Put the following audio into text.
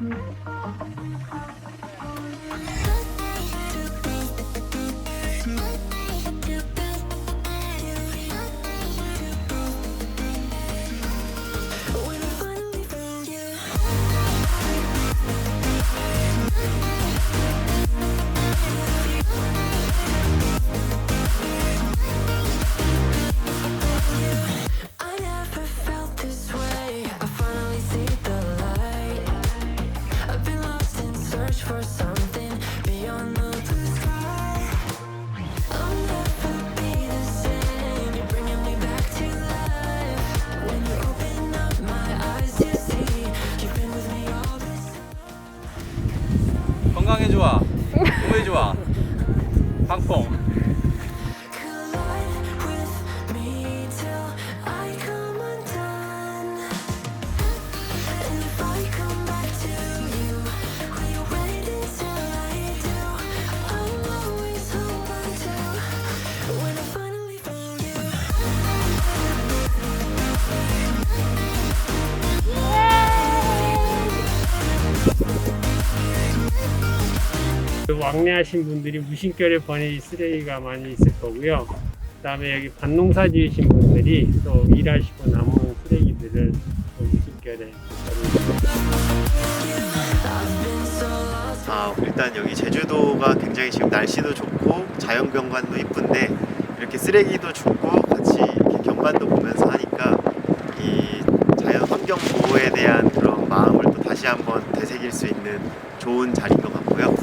Mm-hmm. 건강에 좋아. 몸에 좋아. 방풍. 왕래하신 분들이 무심결에 버린 쓰레기가 많이 있을 거고요. 그 다음에 여기 밭농사 지으신 분들이 또 일하시고 남은 쓰레기들을 또 무심결에. 아, 일단 여기 제주도가 굉장히 지금 날씨도 좋고 자연 경관도 이쁜데 이렇게 쓰레기도 줍고 같이 이렇게 경관도 보면서 하니까 이 자연 환경 보호에 대한 그런 마음을 또 다시 한번 되새길 수 있는 좋은 자리인 것 같고요.